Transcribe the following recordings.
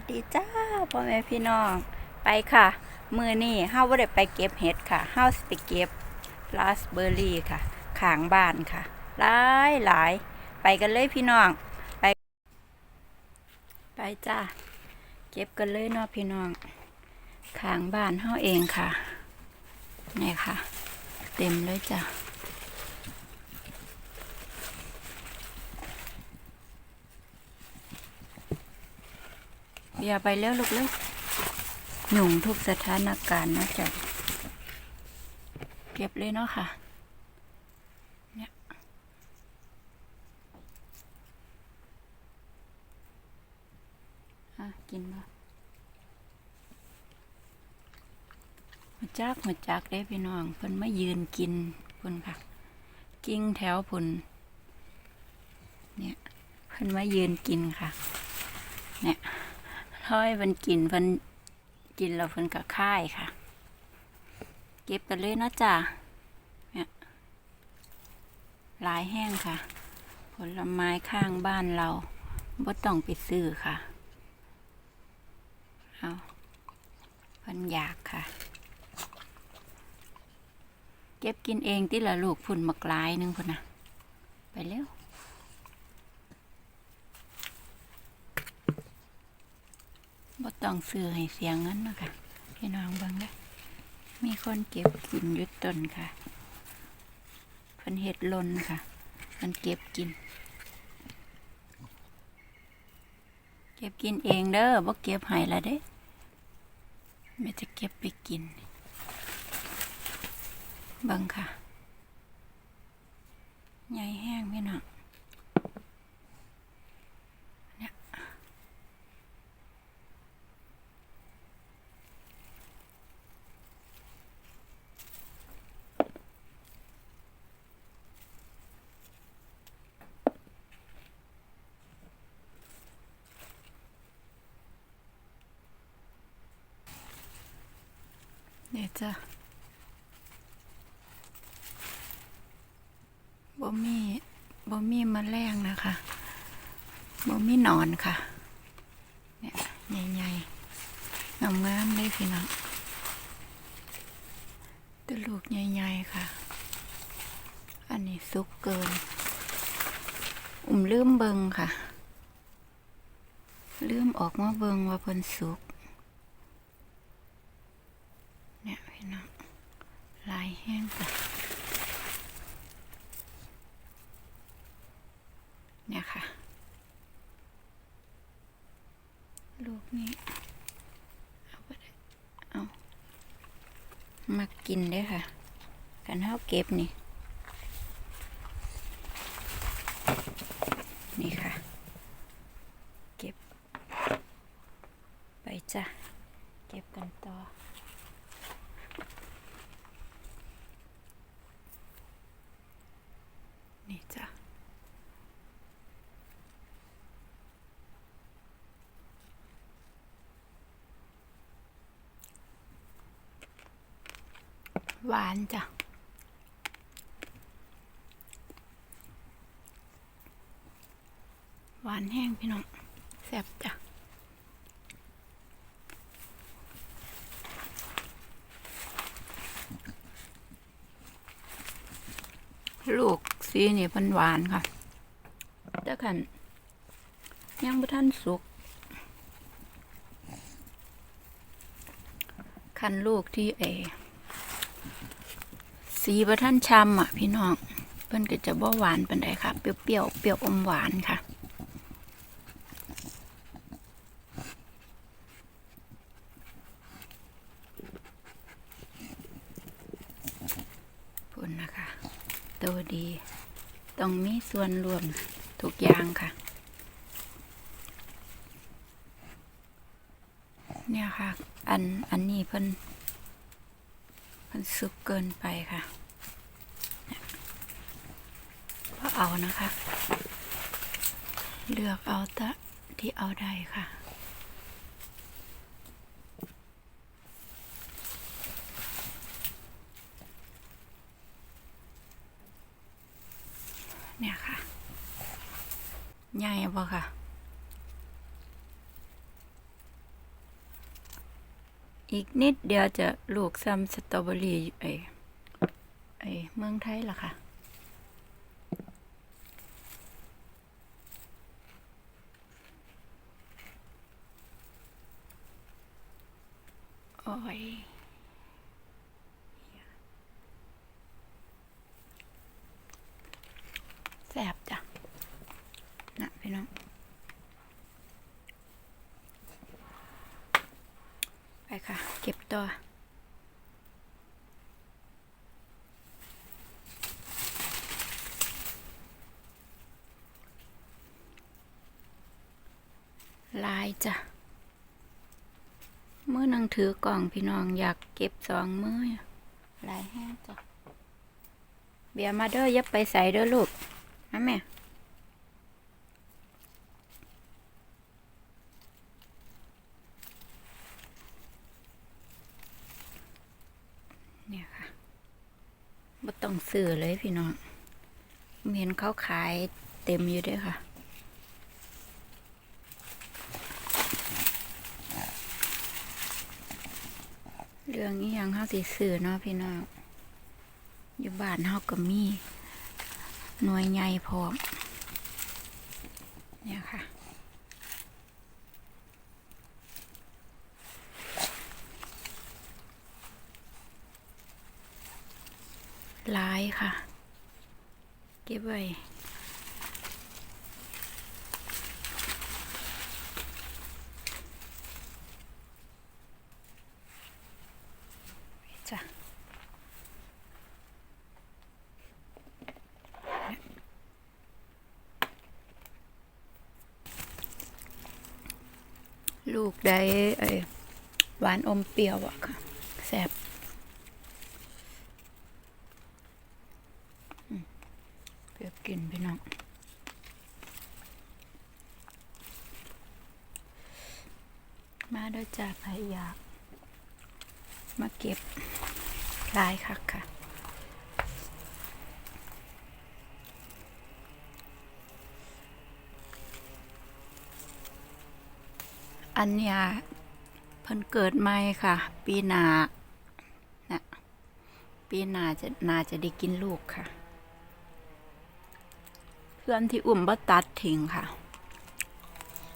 วัสดีจ้าพ่อแม่พี่น้องไปค่ะ มือนี่เฮาบ่ได้ไปเก็บเห็ดค่ะเฮาสิไปเก็บราสเบอร์รี่ค่ะขางบ้านค่ะ หลายหลายไปกันเลยพี่น้อง ไป ไปจ้าเก็บกันเลยเนาะพี่น้องขางบ้านเฮาเองค่ะนี่ค่ะ เต็มเลยจ้ อย่าไปเร็วลูกเร็วหยุ่งทุกสถานการณ์นะจ๊ะเก็บเลยเนาะค่ะเนี่ยอะ กินมาหัวจักหัวจักได้พี่น้องเพิ่นมายืนกินพุ่นค่ะ กิ้งแถวพุ่นเนี่ยเพิ่นมายืนกินค่ะ เนี่ย ห้อยมันกินเพิ่นกินแล้วเพิ่นก็ค่ายค่ะ เก็บกันเลยนะจ๊ะเนี่ยลายแห้งค่ะ ผลไม้ข้างบ้านเราบ่ต้องไปซื้อค่ะเอาเพิ่นอยากค่ะ เก็บกินเองที่ละลูกพุ่นมักลายหนึงพุ่นนะไปเร็ว ต้องซื้อให้เสียเงินนาะคะพี่น้องเบิ่งเด้มีคนเก็บกินยุดต้นค่ะเพิ่นเห็ดหลนค่ะเพิ่นเก็บกิน เก็บกินเองเด้อบ่เก็บให้ละเด้ไม่จะเก็บไปกินเบิ่งค่ะใหญ่แห้งพี่น้อง เดี๋ยวจะบ่มีบ่มีมแมลงนะคะบ่มีนอนค่ะ เนี่ยใหญ่ๆงามๆเลยพี่น้องตัวลูกใหญ่ๆค่ะ อันนี้สุกเกิน อุ่มลืมเบิงค่ะ ลืมออกมาเบิงว่าเพิ่นสุก เนี่ย พี่น้องลายแห้งจ้ะเนี่ยค่ะ ลูกนี้ เอาไปได้เอามากินได้ค่ะ กันเท้าเก็บนี่ นี่ค่ะ เก็บ ไปจ้ะ เก็บกันต่อ นี่จ้ะ หวานจ้ะหวานแห้งพี่น้องแซ่บจ้ะลูกสีนี่เพันหวานค่ะแต่ขันยังบ่ทันสุกคันลูกที่เอ สีบ่ทันช้ำอะ พี่น้องเพิ่นก็จะบ่หวานปานใดค่ะ เปรี้ยวๆเปรี้ยวอมหวานค่ะ พุ่นนะคะ ตัวดี ต้องมีส่วนรวมทุกอย่างค่ะเนี่ยค่ะ อัน อันนี้เพิ่นเพิ่นสุกเกินไปค่ะเนี่ยก็ เอานะคะ เลือกเอาตะที่เอาได้ค่ะ เนี่ยค่ะใหญ่บ่ค่ะอีกนิดเดียวจะลูกซ้ำสตรอเบอรี่ไอ้ไอ้เมืองไทยล่ะค่ะ โอ้ย แซ่บจ้ะนะพี่น้องไปค่ะ เก็บตัวลายจ้ะมือนังถือกล่องพี่น้องอยากเก็บสองมือลายแห้งจ้ะเบียร์มาเด้ออยับไปใส่เด้อลูก นะแม่เนี่ยค่ะบ่ต้องซื้อเลยพี่น้องเห็นเขาขายเต็มอยู่ด้วยค่ะเรื่องนี้ยังเขาสิซื้อเนาะพี่น้องอยู่บ้านเฮาก็มี หน่วยใหญ่พร้อมเนี่ยค่ะ ลายค่ะ เก็บไว้ จ้ะ ลูกได้ไอ้หวานอมเปรี้ยวอะค่ะแซ่บเปรี้ยวกินพี่น้องมาด้วยจาพายอยาก มาเก็บลายค่ะค่ะ อันเนี้ยเพิ่นเกิดใหม่ค่ะ ปีหนานะปีหนาจะนาจะได้กินลูกค่ะ เพื่อนที่อุ่มบ่ตัดทิ้งค่ะ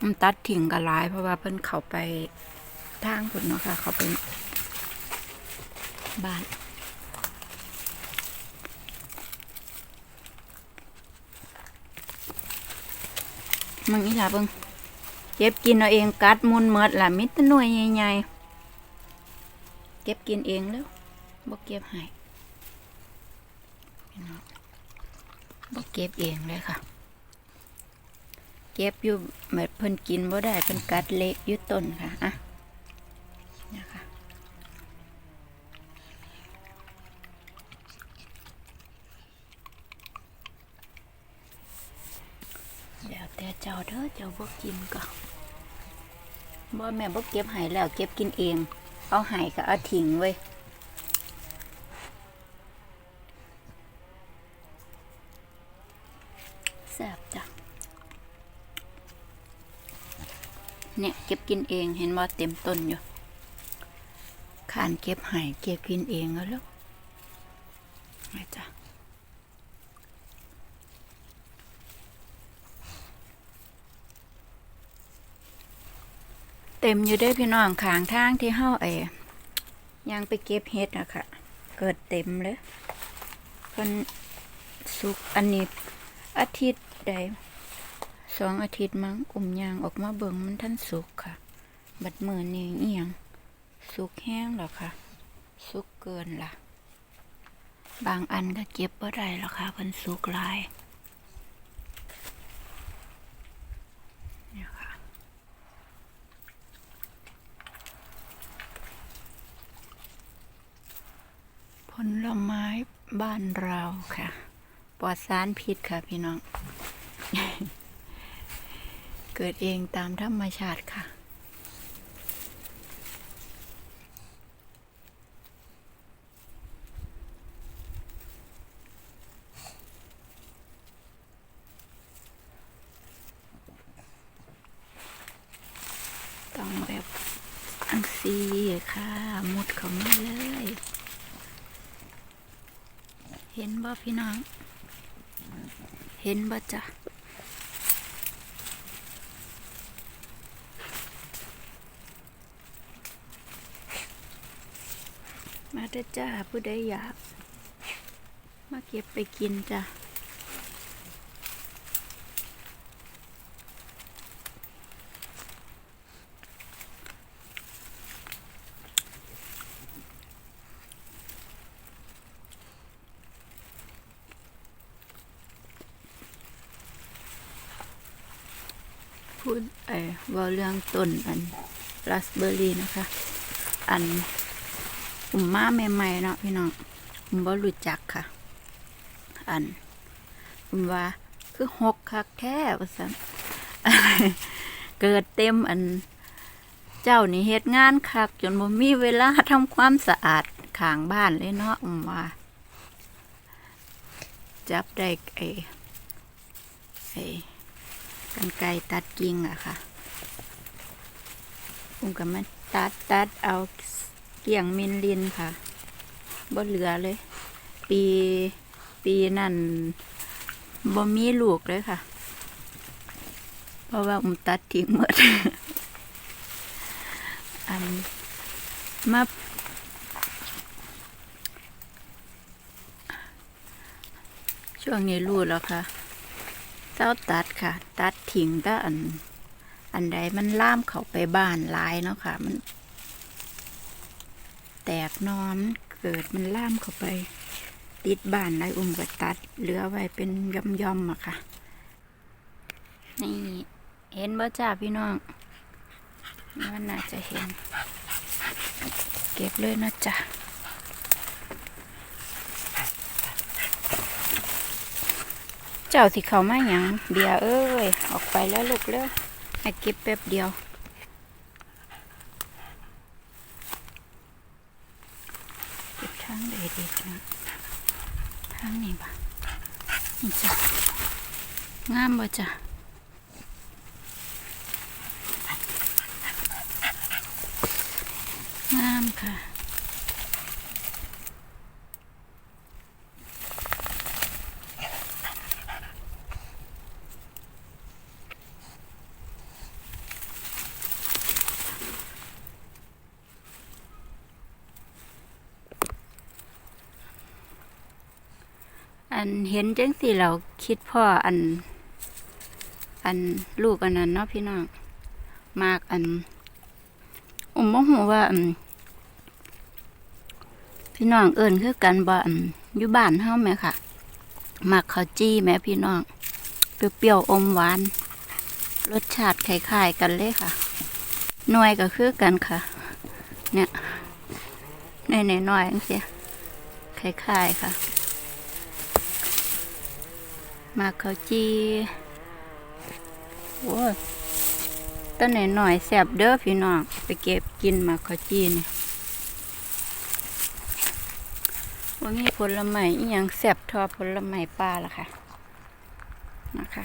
มันตัดทิ้งก็หลาย เพราะว่าเพิ่นเข้าไปทางพุ่นเนาะค่ะ เขาไปบ้านมึงอีหล่ะเบิ่ง เก็บกินเอาเองกัดมุนเมดล่ะมิตรหน่วยใหญ่ๆเก็บกินเองแล้วบอกเก็บให้บอกเก็บเองเลยค่ะ เก็บอยู่แบบเพิ่นกินบ่ได้เพิ่นกัดเละยุดต้นค่ะอะเนี่ยค่ะ เดี๋ยวแต่ เจ้าเด้อเจ้าบ่กินก็บ่แม่บ่เก็บให้แล้วเก็บกินเอง เอาให้ก็เอาทิ้งไว้แซ่บจ้ะเนี่ยเก็บกินเองเห็นว่าเต็มต้นอยู่ขานเก็บให้เก็บกินเองแล้วลูกนี่จ้ะ เต็มอยู่ได้พี่น้องขางทางที่เฮาไอ้ยังไปเก็บเห็ดอะค่ะ เกิดเต็มเลยเพิ่นสุกอันนี้อาทิตย์ใดสองอาทิตย์มั้งอุ่มยางออกมาเบิ่งมันท่านสุกค่ะ บัดมือนี่เอียงสุกแห้งแล้วค่ะ สุกเกินล่ะ บางอันก็เก็บบ่ได้แล้วค่ะเพิ่นสุกลาย ลไม้บ้านเราค่ะ ปลอดสารพิษค่ะพี่น้อง เกิดเองตามธรรมชาติค่ะ ต้องแบบอันสีซีค่ะ มุดเขามาเลย ห็นบ่พี่น้อง เห็นบ่จ้ะมาเด้อจ้าผู้ใดอยาก มาเก็บไปกินจ้ะ พูดเออเว่าเรื่องต้นอันราสเบอร์รี่นะคะ อันผมมาใหม่ๆเนาะพี่น้องผมบ่รู้จักค่ะ อันผมว่าคือหกคักแท้ว่าซั่นเกิดเต็มอัน เจ้านี่เฮ็ดงานคัก จนบ่มีเวลาทำความสะอาดข้างบ้านเลยเนาะผมว่า จับได้ไอ้ไอ้กันไกรตัดกิ่งอะค่ะ ผมก็มาตัดตัดเอาเกี่ยงมินลินค่ะบ่เหลือเลย ปีปีนั่นบ่มีลูกเลยค่ะ เพราะว่าผมตัดทิ้งหมดอันมาช่วงนี้รู้แล้วค่ะเจ้าตัดค่ะ ตัดทิ้งก็อัน อันใดมันล่ามเข้าไปบ้านลายเนาะค่ะ มัน แตกนอนเกิดมันล่ามเข้าไป ติดบ้านลายอุ้มก็ตัด เหลือไว้เป็นย่อมๆอะค่ะ นี่ เห็นบ่จ้าพี่น้องมันน่าจะเห็น เก็บเลยนะจ๊ะเจ้าสิเขามาหยังเบียเอ้ย ออกไปแล้วลูกเร็ว ให้เก็บแป๊บเดียว เก็บทั้งเด็ดีนะทั้งนี้ปะนี่จ้ะงามบ่จ้ะงามค่ะ นเห็นจังสิเราคิดพ่ออัน อันลูกอันนั้นเนาะพี่น้องมากอันอุ้มบ่หูว่าอันพี่น้องเอิ้นคือกันบ่อันอยู่บ้านเฮาแหม่ค่ะมากข้าวจี้แม่พี่น้องเปรี้ยวๆอมหวาน รสชาติคล้ายๆกันเลยค่ะหน่วยก็คือกันค่ะ เนี่ยในๆหน่อยๆจังซี่คล้ายๆค่ะ มาเขาจีโอ้ต้นหน่อยๆแสบเด้อพี่น้องไปเก็บกินมาเขาจีนี่ว่ามีผลไม้อีหยังแสบทอผลไม้ป่าล่ะค่ะนะคะ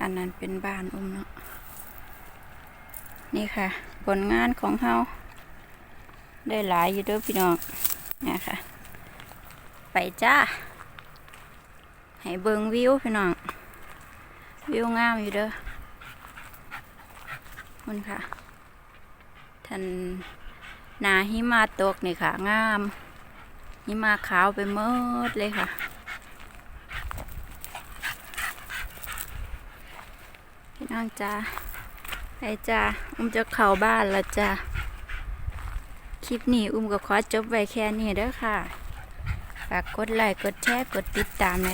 อันนั้นเป็นบ้านอุ้มเนาะนี่ค่ะ ผลงานของเฮาได้หลายอยู่เด้อพี่น้องเนี่ยค่ะ ไปจ้า ให้เบิงวิวพี่น้อง วิวงามอยู่เด้อคุณค่ะท่านนาหิมาตกนี่ค่ะ งามหิมาขาวไปหมดเลยค่ะ พี่น้องจ้าไปจ้าอุ้มจะเข้าบ้านล้วจ้าคลิปนี้อุ้มก็ขอจบไว้แค่นี้เด้อค่ะ ฝากกดไลค์กดแชร์กดติดตามใน